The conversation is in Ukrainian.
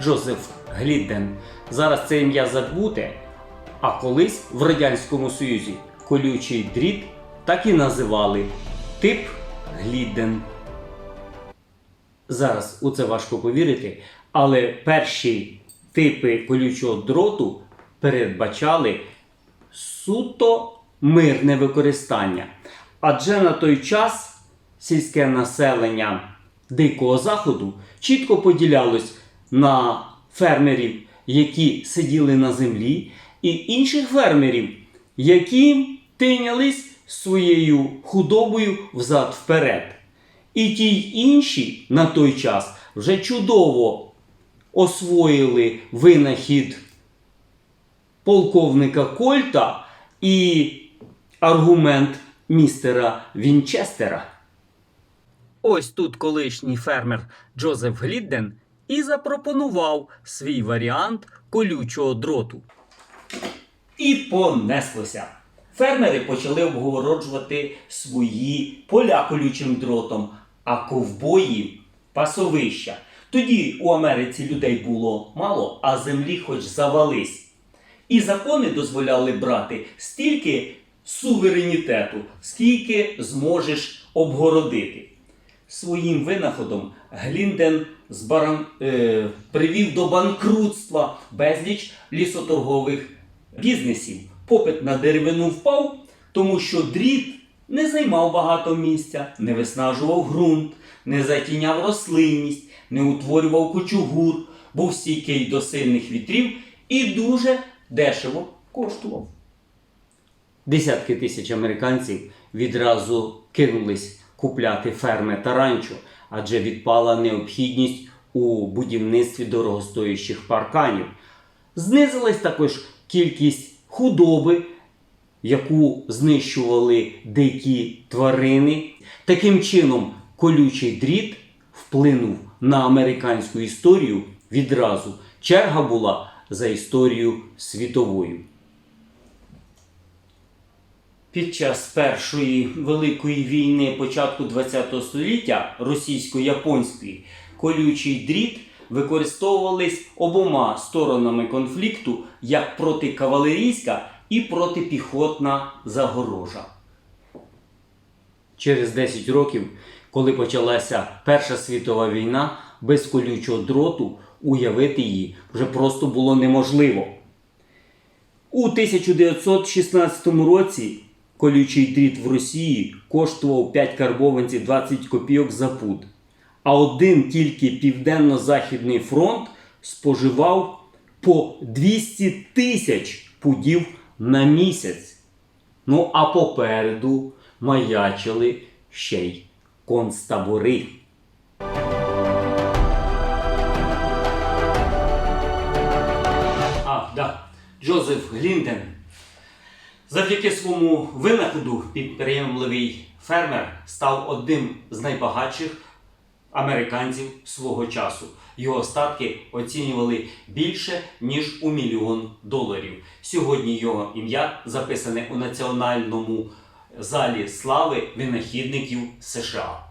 Джозеф Глідден. Зараз це ім'я забуте, а колись в Радянському Союзі колючий дріт так і називали тип Глідден. Зараз у це важко повірити, але перші типи колючого дроту передбачали суто мирне використання. Адже на той час сільське населення Дикого Заходу чітко поділялось на фермерів, які сиділи на землі, і інших фермерів, які тинялись своєю худобою взад-вперед. І ті й інші на той час вже чудово освоїли винахід полковника Кольта і аргумент містера Вінчестера. Ось тут колишній фермер Джозеф Глідден і запропонував свій варіант колючого дроту. І понеслося. Фермери почали обгороджувати свої поля колючим дротом, а ковбої пасовища. Тоді у Америці людей було мало, а землі хоч завались. І закони дозволяли брати стільки суверенітету, скільки зможеш обгородити. Своїм винаходом Глінден збаран... е... привів до банкрутства безліч лісоторгових бізнесів. Попит на деревину впав, тому що дріт не займав багато місця, не виснажував ґрунт, не затіняв рослинність, не утворював кучугур, був стійкий до сильних вітрів і дуже дешево коштував. Десятки тисяч американців відразу кинулись купляти ферми та ранчо, адже відпала необхідність у будівництві дорогостоящих парканів. Знизилась також кількість худоби, яку знищували дикі тварини. Таким чином, колючий дріт вплинув на американську історію відразу. Черга була за історію світовою. Під час Першої великої війни початку ХХ століття російсько-японської колючий дріт використовувались обома сторонами конфлікту як протикавалерійська і протипіхотна загорожа. Через 10 років, коли почалася Перша світова війна, без колючого дроту уявити її вже просто було неможливо. У 1916 році колючий дріт в Росії коштував 5 карбованців 20 копійок за пуд. А один тільки Південно-Західний фронт споживав по 200 тисяч пудів на місяць. Ну а попереду маячили ще й концтабори. А, да. Джозеф Глінден. Завдяки своєму винаходу підприємливий фермер став одним з найбагатших американців свого часу. Його остатки оцінювали більше ніж у мільйон доларів. Сьогодні його ім'я записане у Національному залі слави винахідників США.